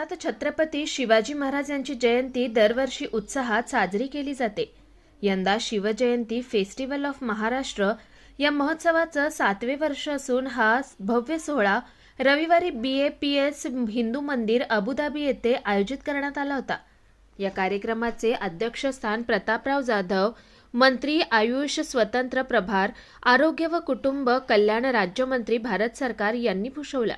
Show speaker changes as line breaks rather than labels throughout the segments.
देशात छत्रपती शिवाजी महाराज यांची जयंती दरवर्षी उत्साहात साजरी केली जाते. यंदा शिवजयंती फेस्टिवल ऑफ महाराष्ट्र या महोत्सवाचं सातवे वर्ष असून हा भव्य सोहळा रविवारी B A P S Hindu Mandir Abu Dhabi येथे आयोजित करण्यात आला होता. या कार्यक्रमाचे अध्यक्षस्थान प्रतापराव जाधव मंत्री आयुष स्वतंत्र प्रभार आरोग्य व कुटुंब कल्याण राज्यमंत्री भारत सरकार यांनी भूषवला.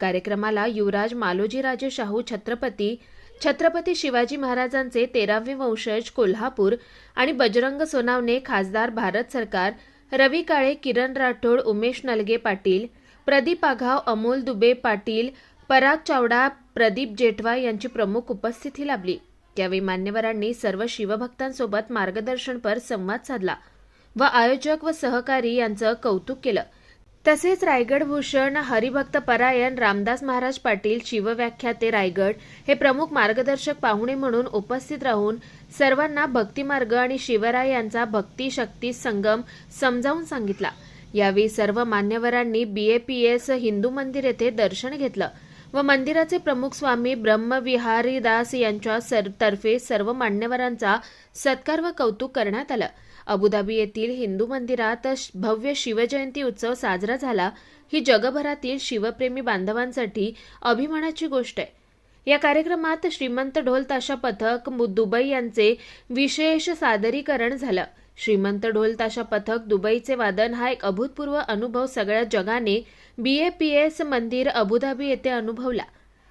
कार्यक्रमाला युवराज मालोजीराजे शाहू छत्रपती छत्रपती शिवाजी महाराजांचे तेरावे वंशज कोल्हापूर आणि बजरंग सोनावणे खासदार भारत सरकार रवी काळे किरण राठोड उमेश नलगे पाटील प्रदीप आघाव अमोल दुबे पाटील पराग चावडा प्रदीप जेठवा यांची प्रमुख उपस्थिती लाभली. त्यावेळी मान्यवरांनी सर्व शिवभक्तांसोबत मार्गदर्शनपर संवाद साधला व आयोजक व सहकारी यांचं कौतुक केलं. तसेच रायगड भूषण हरिभक्त परायण रामदास महाराज पाटील शिवव्याख्याते रायगड हे प्रमुख मार्गदर्शक पाहुणे म्हणून उपस्थित राहून सर्वांना भक्तिमार्ग आणि शिवराय यांचा भक्ती शक्ती संगम समजावून सांगितला. यावेळी सर्व मान्यवरांनी बीएपीएस हिंदू मंदिर येथे दर्शन घेतलं व मंदिराचे प्रमुख स्वामी ब्रह्मविहारीदास यांच्या सर तर्फे सर्व मान्यवरांचा सत्कार व कौतुक करण्यात आलं. अबुधाबी येथील हिंदू मंदिरात भव्य शिवजयंती उत्सव साजरा झाला. ही जगभरातील शिवप्रेमी बांधवांसाठी अभिमानाची गोष्ट आहे. या कार्यक्रमात श्रीमंत ढोल ताशा पथक दुबई यांचे विशेष सादरीकरण झालं. श्रीमंत ढोल ताशा पथक दुबईचे वादन हा एक अभूतपूर्व अनुभव सगळ्या जगाने. बीएपीएस मंदिर अबुधाबी येथे अनुभवला.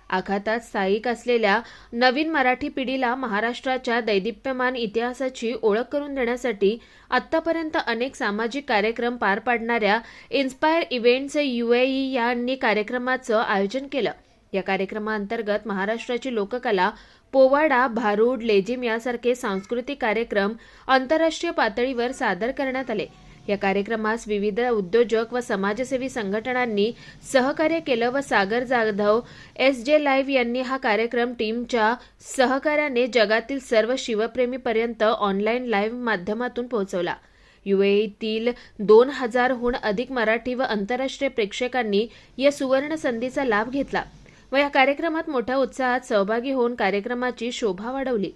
आघातात स्थायिक असलेल्या नवीन मराठी पिढीला महाराष्ट्राच्या दैदिप्यमान इतिहासाची ओळख करून देण्यासाठी आत्तापर्यंत अनेक सामाजिक कार्यक्रम पार पाडणाऱ्या इन्स्पायर इव्हेंट्स युएई यांनी कार्यक्रमाचं आयोजन केलं. या कार्यक्रमाअंतर्गत महाराष्ट्राची लोककला पोवाडा भारूड लेझिम यासारखे सांस्कृतिक कार्यक्रम आंतरराष्ट्रीय पातळीवर सादर करण्यात आले. या कार्यक्रमास विविध उद्योजक व समाजसेवी संघटनांनी सहकार्य केलं व Sagar Jadhav S J live यांनी हा कार्यक्रम टीमच्या सहकार्याने जगातील सर्व शिवप्रेमीपर्यंत ऑनलाईन लाईव्ह माध्यमातून पोहोचवला. युएईतील दोन हजारहून अधिक मराठी व आंतरराष्ट्रीय प्रेक्षकांनी या सुवर्ण संधीचा लाभ घेतला व या कार्यक्रमात मोठ्या उत्साहात सहभागी होऊन कार्यक्रमाची शोभा वाढवली.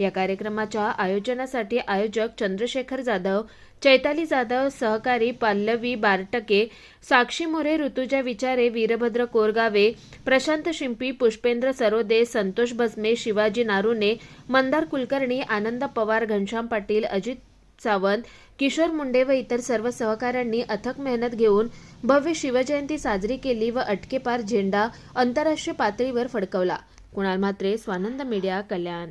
या कार्यक्रमाच्या आयोजनासाठी आयोजक चंद्रशेखर जाधव चैताली जाधव सहकारी पल्लवी बारटके साक्षी मोरे ऋतुजा विचारे वीरभद्र कोरगावे प्रशांत शिंपी पुष्पेंद्र सरोदे संतोष भस्मे शिवाजी नारुने मंदार कुलकर्णी आनंद पवार घनश्याम पाटील अजित सावंत किशोर मुंडे व इतर सर्व सहकाऱ्यांनी अथक मेहनत घेऊन भव्य शिवजयंती साजरी केली व अटकेपार झेंडा आंतरराष्ट्रीय पातळीवर फडकवला. कुणाल म्हात्रे स्वानंद मीडिया कल्याण.